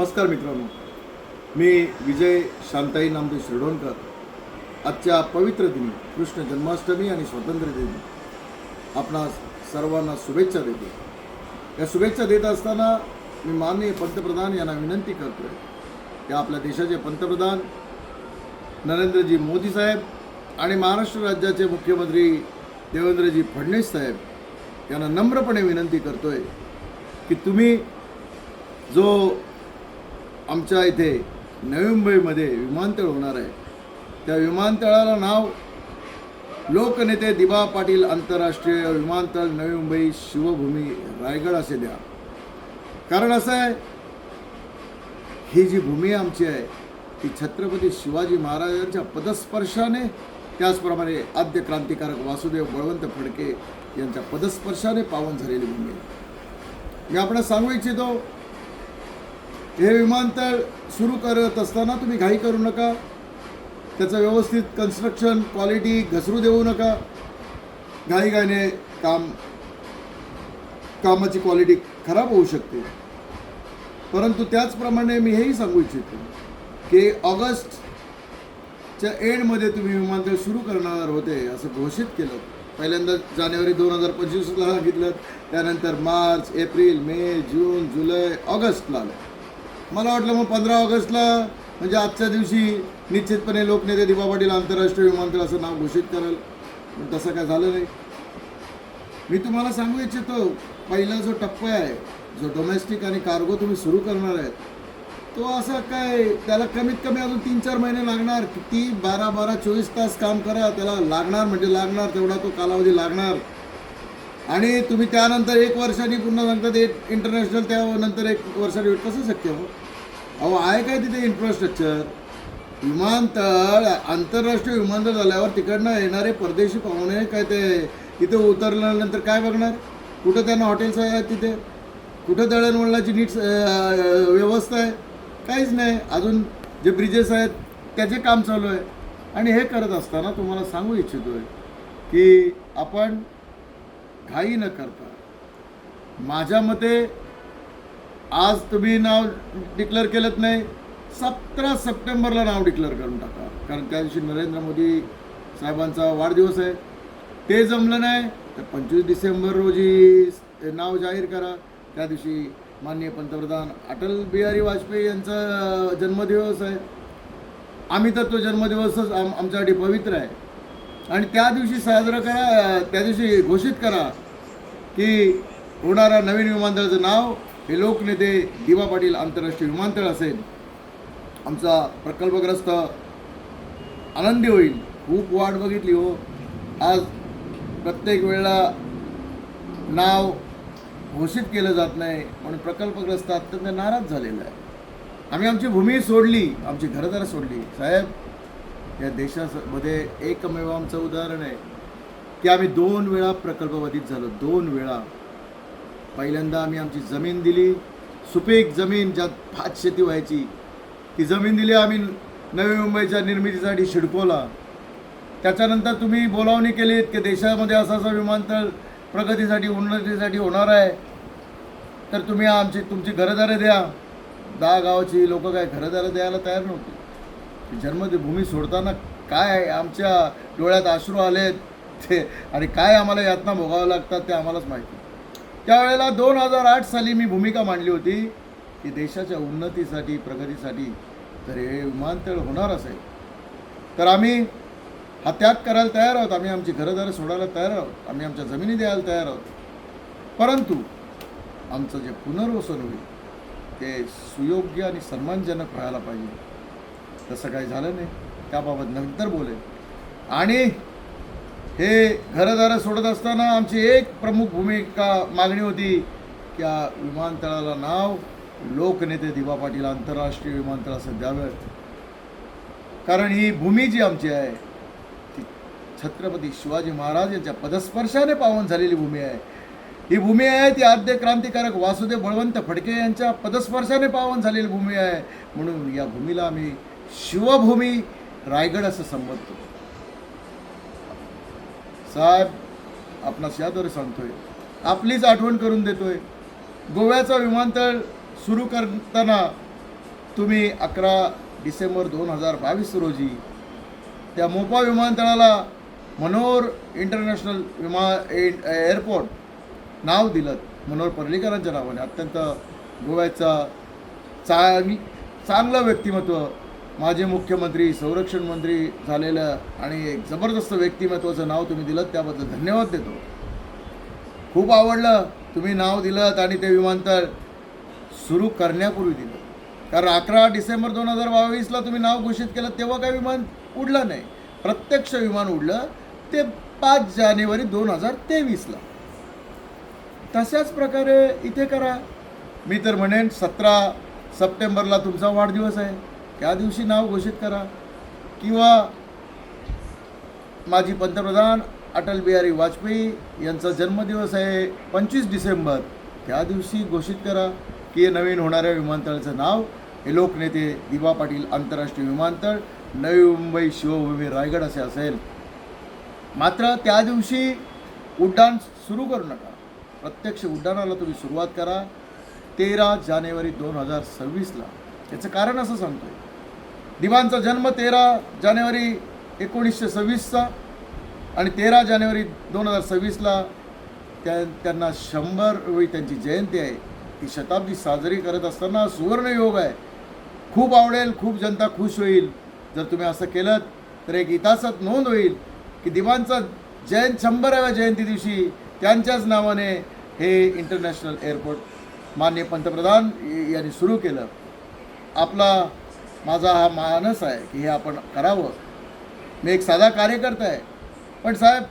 नमस्कार मित्रांनो. मी विजय शांताई नामदेव शिरडोणकर. आजच्या पवित्र दिनी कृष्ण जन्माष्टमी आणि स्वातंत्र्य दिनी. आपणास सर्वांना शुभेच्छा देतो. या शुभेच्छा देत असताना मी माननीय पंतप्रधान यांना विनंती करतोय की आपल्या देशाचे पंतप्रधान नरेंद्रजी मोदी साहेब आणि महाराष्ट्र राज्याचे मुख्यमंत्री देवेंद्रजी फडणवीस साहेब यांना नम्रपणे विनंती करतोय की तुम्ही जो आमच्या इथे नवी मुंबईमध्ये विमानतळ होणार आहे. त्या विमानतळाला नाव लोकनेते दिबा पाटील आंतरराष्ट्रीय विमानतळ नवी मुंबई शिवभूमी रायगड असे द्या. कारण असं आहे ही जी भूमी आमची आहे ती छत्रपती शिवाजी महाराजांच्या पदस्पर्शाने त्याचप्रमाणे आद्य क्रांतिकारक वासुदेव बळवंत फडके यांच्या पदस्पर्शाने पावन झालेली भूमी आहे. मी आपण सांगू इच्छितो हे विमानतळ सुरू करत असताना तुम्ही घाई करू नका. त्याचं व्यवस्थित कन्स्ट्रक्शन क्वालिटी घसरू देऊ नका. घाईघाईने काम कामाची क्वालिटी खराब होऊ शकते. परंतु त्याचप्रमाणे मी हेही सांगू इच्छितो की ऑगस्टच्या एंडमध्ये तुम्ही विमानतळ सुरू करणार होते असं घोषित केलं. पहिल्यांदा जानेवारी दोन हजार पंचवीसला सांगितलं. त्यानंतर मार्च एप्रिल मे जून जुलै ऑगस्टला आलं. मला वाटलं मग पंधरा ऑगस्टला म्हणजे आजच्या दिवशी निश्चितपणे लोकनेते दिबा पाटील आंतरराष्ट्रीय विमानतळ असं नाव घोषित करेल. पण तसं काय झालं नाही. मी तुम्हाला सांगू इच्छितो पहिला जो टप्पा आहे जो डोमेस्टिक आणि कार्गो तुम्ही सुरू करणार आहेत तो असा काय त्याला कमीत कमी अजून तीन चार महिने लागणार. किती बारा बारा चोवीस तास काम करा त्याला लागणार म्हणजे लागणार तेवढा तो कालावधी लागणार. आणि तुम्ही त्यानंतर एक वर्षाने पुन्हा सांगतात एक इंटरनॅशनल त्यानंतर एक वर्षाने भेट कसं शक्य हो? अहो आहे काय तिथे इन्फ्रास्ट्रक्चर विमानतळ आंतरराष्ट्रीय विमानतळ झाल्यावर तिकडनं येणारे परदेशी पाहुणे काय ते तिथे उतरल्यानंतर काय बघणार? कुठं त्यांना हॉटेल्स आहेत तिथे? कुठं दळणवळणाची नीट व्यवस्था आहे? काहीच नाही. अजून जे ब्रिजेस आहेत त्याचे काम चालू आहे. आणि हे करत असताना तुम्हाला सांगू इच्छितो आहे की आपण घाई न करता. माझ्या मते आज तुम्ही नाव डिक्लेअर केलं नाही. सतरा सप्टेंबरला नाव डिक्लेअर करून टाका. कारण त्या दिवशी नरेंद्र मोदी साहेबांचा वाढदिवस आहे. ते जमलं नाही. तर पंचवीस डिसेंबर रोजी नाव जाहीर करा. त्या दिवशी माननीय पंतप्रधान अटल बिहारी वाजपेयी यांचा जन्मदिवस आहे. आम्ही तर तो जन्मदिवसच आम आमच्यासाठी पवित्र आहे. आणि त्या दिवशी साजरा करा त्या दिवशी घोषित करा की होणारा नवीन विमानतळाचं नाव हे लोकनेते दिवा पाटील आंतरराष्ट्रीय विमानतळ असेल. आमचा प्रकल्पग्रस्त आनंदी होईल. खूप वाट बघितली हो. आज प्रत्येक वेळेला नाव घोषित केलं जात नाही म्हणून प्रकल्पग्रस्त अत्यंत नाराज झालेला आहे. आम्ही आमची भूमी सोडली आमची घरदार सोडली. साहेब या देशामध्ये एकमेव आमचं उदाहरण आहे की आम्ही दोन वेळा प्रकल्पबाधित झालो. दोन वेळा. पहिल्यांदा आम्ही आमची जमीन दिली. सुपीक जमीन ज्यात भात शेती व्हायची ती जमीन दिली आम्ही नवी मुंबईच्या निर्मितीसाठी शिडकोला. त्याच्यानंतर तुम्ही बोलावणी केलीत की देशामध्ये असं असं विमानतळ प्रगतीसाठी उन्नतीसाठी होणार आहे. तर तुम्ही आमची तुमची घरदारं द्या. दहा गावाची लोक काय घरदारं द्यायला तयार नव्हती. जन्मभूमी सोडताना काय आमच्या डोळ्यात अश्रू आले ते आणि काय आम्हाला यातना भोगावं लागतात ते आम्हालाच माहिती. त्यावेळेला दोन हजार आठ साली मी भूमिका मांडली होती की देशाच्या उन्नतीसाठी प्रगतीसाठी जर हे विमानतळ होणार असेल. तर आम्ही हा त्याग करायला तयार आहोत. आम्ही आमची घरदारं सोडायला तयार आहोत. आम्ही आमच्या जमिनी द्यायला तयार आहोत. परंतु आमचं जे पुनर्वसन होईल ते सुयोग्य आणि सन्मानजनक व्हायला पाहिजे. तसं काही झालं नाही. त्याबाबत नंतर बोलेल आणि हे घरदारं सोडत असताना आमची एक प्रमुख भूमिका मागणी होती की या विमानतळाला नाव लोकनेते दिवा पाटील आंतरराष्ट्रीय विमानतळ असं द्यावं. कारण ही भूमी जी आमची आहे ती छत्रपती शिवाजी महाराज यांच्या पदस्पर्शाने पावन झालेली भूमी आहे. ही भूमी आहे ती आद्य क्रांतिकारक वासुदेव बळवंत फडके यांच्या पदस्पर्शाने पावन झालेली भूमी आहे. म्हणून या भूमीला आम्ही शिवभूमी रायगड असं संबोधतो साहेब आपणास याद्वारे सांगतोय आपलीच आठवण करून देतोय. गोव्याचा विमानतळ सुरू करताना तुम्ही अकरा डिसेंबर दोन हजार बावीस रोजी त्या मोपा विमानतळाला मनोहर इंटरनॅशनल विमा ए- एअरपोर्ट नाव दिलं. मनोहर पर्रीकरांच्या नावाने. अत्यंत गोव्याचा चांग चांगलं व्यक्तिमत्व माजी मुख्यमंत्री संरक्षण मंत्री झालेलं आणि एक जबरदस्त व्यक्तिमत्वाचं नाव तुम्ही दिलं त्याबद्दल धन्यवाद देतो. खूप आवडलं तुम्ही नाव दिलं आणि ते विमानतळ सुरू करण्यापूर्वी दिलं. कारण अकरा डिसेंबर दोन हजार बावीसला तुम्ही नाव घोषित केलं तेव्हा काय विमान उडलं नाही. प्रत्यक्ष विमान उडलं ते पाच जानेवारी दोन हजार तेवीसला. तशाच प्रकारे इथे करा. मी तर म्हणेन सतरा सप्टेंबरला तुमचा वाढदिवस आहे. त्या दिवशी नाव घोषित करा. किंवा माजी पंतप्रधान अटल बिहारी वाजपेयी यांचा जन्मदिवस आहे पंचवीस डिसेंबर. त्या दिवशी घोषित करा की नवीन होणाऱ्या विमानतळाचं नाव हे लोकनेते दिबा पाटील आंतरराष्ट्रीय विमानतळ नवी मुंबई शिवभूमी रायगड असे असेल. मात्र त्या दिवशी उड्डाण सुरू करू नका. प्रत्यक्ष उड्डाणाला तुम्ही सुरुवात करा. तेरा जानेवारी दोन हजार सव्वीसला. याचं कारण असं सांगतो दिवांचा जन्म तेरा जानेवारी एकोणीसशे सव्वीसचा आणि तेरा जानेवारी दोन हजार सव्वीसला त्या त्यांना शंभर वेळी त्यांची जयंती आहे. ती शताब्दी साजरी करत असताना सुवर्णयोग आहे. खूप आवडेल खूप जनता खुश होईल. जर तुम्ही असं केलं तर एक इतिहासात नोंद होईल की दिवांचा जयंत शंभराव्या जयंती दिवशी त्यांच्याच नावाने हे इंटरनॅशनल एअरपोर्ट मान्य पंतप्रधान यांनी सुरू केलं. आपला माझा हा मानस आहे की हे आपण करावं. मी एक साधा कार्यकर्ता आहे. पण साहेब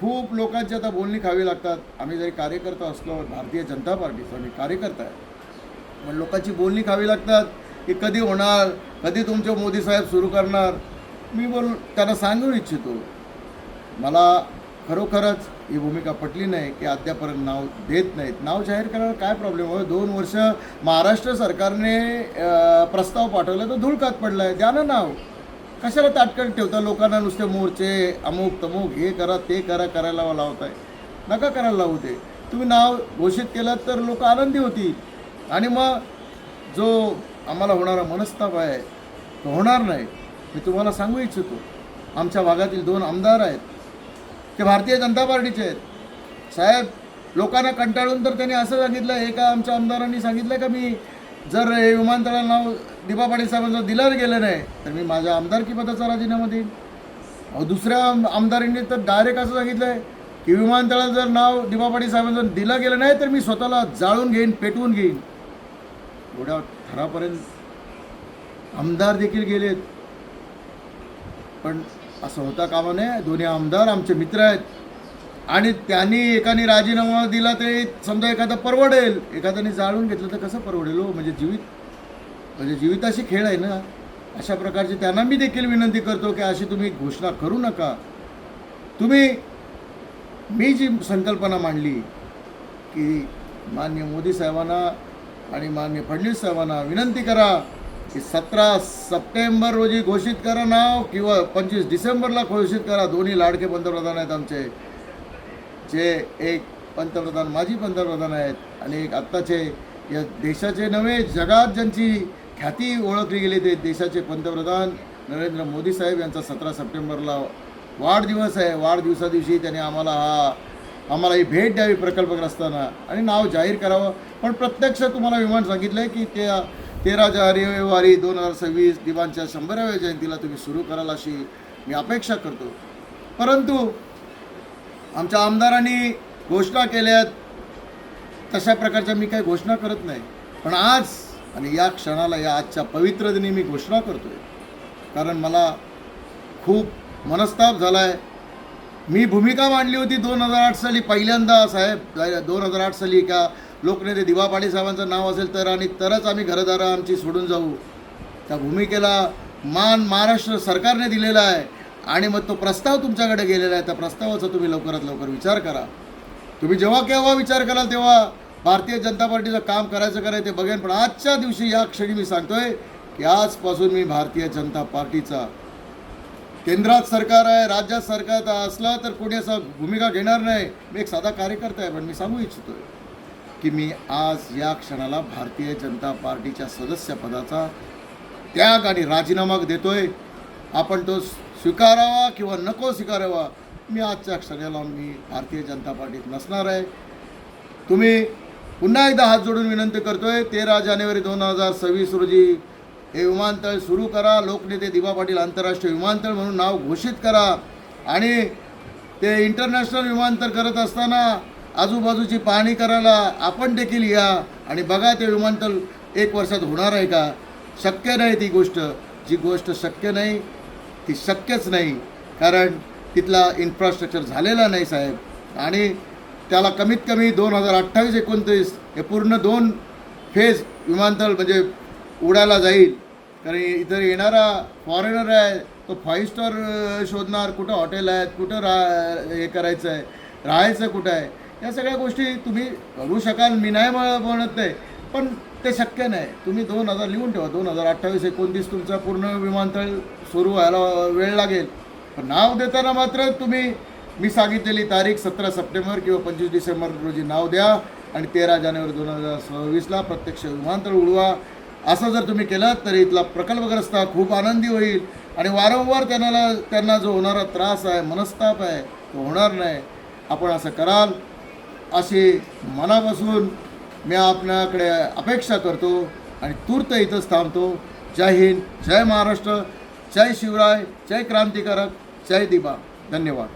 खूप लोकांची आता बोलणी खावी लागतात. आम्ही जरी कार्यकर्ता असलो भारतीय जनता पार्टीचा मी कार्यकर्ता आहे. पण लोकांची बोलणी खावी लागतात की कधी होणार कधी तुमचे मोदी साहेब सुरू करणार? मी बोल त्यांना सांगू इच्छितो. मला खरोखरच ही भूमिका पटली नाही की अद्यापर्यंत नाव देत नाहीत. नाव जाहीर करायला काय प्रॉब्लेम हो दोन वर्ष महाराष्ट्र सरकारने प्रस्ताव पाठवला तर धुळकात पडला आहे द्या ना नाव. कशाला ताटकन ठेवता? लोकांना नुसते मोर्चे अमुक तमुक हे करा ते करा करायला लावताय. नका करायला लावू ते तुम्ही नाव घोषित केलं तर लोक आनंदी होतील. आणि मग जो आम्हाला होणारा मनस्ताप आहे तो होणार नाही. मी तुम्हाला सांगू इच्छितो. आमच्या भागातील दोन आमदार आहेत. ते भारतीय जनता पार्टीचे आहेत. साहेब लोकांना कंटाळून तर त्यांनी असं सांगितलं एका आमच्या आमदारांनी सांगितलं का मी जर हे विमानतळाला नाव दिपा पाटील साहेबांचं दिलं गेलं नाही तर मी माझ्या आमदारकी पदाचा राजीनामा देईन. अहो दुसऱ्या आम- आमदारांनी तर डायरेक्ट असं सांगितलं आहे की विमानतळाला जर नाव दिपा पाटील साहेबांचं दिलं गेलं नाही तर मी स्वतःला जाळून घेईन पेटवून घेईन. एवढ्या थरापर्यंत आमदार देखील गेलेत. पण असं होता कामा नये दोन्ही आमदार आमचे मित्र आहेत. आणि त्यांनी एकाने राजीनामा दिला तरी समजा एखादा परवडेल. एखाद्याने जाळून घेतलं तर कसं परवडेल हो? म्हणजे जीवित म्हणजे जीविताशी खेळ आहे ना. अशा प्रकारची त्यांना मी देखील विनंती करतो की अशी तुम्ही घोषणा करू नका. तुम्ही मी जी संकल्पना मांडली की मान्य मोदी साहेबांना आणि मान्य फडणवीस साहेबांना विनंती करा की सतरा सप्टेंबर रोजी घोषित करा नाव किंवा पंचवीस डिसेंबरला घोषित करा. दोन्ही लाडके पंतप्रधान आहेत आमचे. जे एक पंतप्रधान माजी पंतप्रधान आहेत आणि एक आत्ताचे या देशाचे नव्हे जगात ज्यांची ख्याती ओळखली गेली ते देशाचे पंतप्रधान नरेंद्र मोदी साहेब यांचा सतरा सप्टेंबरला वाढदिवस आहे. वाढदिवसा दिवशी त्यांनी आम्हाला हा आम्हाला ही भेट द्यावी प्रकल्पग्रस्तांना. आणि नाव जाहीर करावं. पण प्रत्यक्ष तुम्हाला विमान सांगितलं आहे की त्या तेरा जानेवारी दोन हजार सव्वीस दिवांच्या शंभराव्या जयंतीला तुम्ही सुरू कराल अशी मी अपेक्षा करतो. परंतु आमच्या आमदारांनी घोषणा केल्यात. तशा प्रकारच्या मी काही घोषणा करत नाही. पण आज आणि या क्षणाला या आजच्या पवित्र दिनी मी घोषणा करतोय. कारण मला खूप मनस्ताप झाला आहे मी भूमिका मांडली होती दोन हजार आठ साली पहिल्यांदा साहेब. दोन हजार आठ साली का लोकनेते दिवा पाटील साहेबांचं नाव असेल तर आणि तरच आम्ही घरदारं आमची सोडून जाऊ. त्या भूमिकेला मान महाराष्ट्र सरकारने दिलेला आहे आणि मग तो प्रस्ताव तुमच्याकडे गेलेला आहे. त्या प्रस्तावाचा तुम्ही लवकरात लवकर विचार करा. तुम्ही जेव्हा केव्हा विचार कराल तेव्हा भारतीय जनता पार्टीचं काम करायचं करायचं ते बघेन. पण आजच्या दिवशी या क्षणी मी सांगतोय की आजपासून मी भारतीय जनता पार्टीचा केंद्रात सरकार आहे राज्यात सरकार असला तर कोणी असं भूमिका घेणार नाही. मी एक साधा कार्यकर्ता आहे पण मी सांगू इच्छितोय. की मी आज या क्षणाला भारतीय जनता पार्टीच्या सदस्यपदाचा त्याग आणि राजीनामा देतोय. आपण तो स्वीकारावा किंवा नको स्वीकारावा मी आजच्या क्षणाला मी भारतीय जनता पार्टीत नसणार आहे. तुम्ही पुन्हा एकदा हात जोडून विनंती करतोय तेरा जानेवारी दोन हजार सव्वीस रोजी हे विमानतळ सुरू करा. लोकनेते दिबा पाटील आंतरराष्ट्रीय विमानतळ म्हणून नाव घोषित करा. आणि ते इंटरनॅशनल विमानतळ करत असताना आजूबाजूची पाहणी करायला आपण देखील या आणि बघा ते विमानतळ एक वर्षात होणार आहे का? शक्य नाही ती गोष्ट. जी गोष्ट शक्य नाही ती शक्यच नाही. कारण तिथला इन्फ्रास्ट्रक्चर झालेला नाही साहेब. आणि त्याला कमीत कमी दोन हजार अठ्ठावीस एकोणतीस हे पूर्ण दोन फेज विमानतळ म्हणजे उडायला जाईल. कारण इथं येणारा फॉरेनर आहे तो फाईव्ह स्टार शोधणार कुठं हॉटेल आहेत कुठं रा हे करायचं आहे राहायचं कुठं आहे? या सगळ्या गोष्टी तुम्ही करू शकाल. मी नाही म्हणत नाही पण ते शक्य नाही. तुम्ही दोन हजार लिहून ठेवा. दोन हजार अठ्ठावीस एकोणतीस तुमचा पूर्ण विमानतळ सुरू व्हायला वेळ लागेल. पण नाव देताना मात्र तुम्ही मी सांगितलेली तारीख सतरा सप्टेंबर किंवा पंचवीस डिसेंबर रोजी नाव द्या आणि तेरा जानेवारी दोन हजार सव्वीसला प्रत्यक्ष विमानतळ उडवा. असं जर तुम्ही केलं तर इथला प्रकल्पग्रस्त खूप आनंदी होईल. आणि वारंवार त्यांना त्यांना जो होणारा त्रास आहे मनस्ताप आहे तो होणार नाही. आपण असं कराल. अशी मनापासून मी आपल्याकडे अपेक्षा करतो आणि तूर्त इथंच थांबतो. जय हिंद जय महाराष्ट्र जय शिवराय जय क्रांतिकारक जय दिबा धन्यवाद.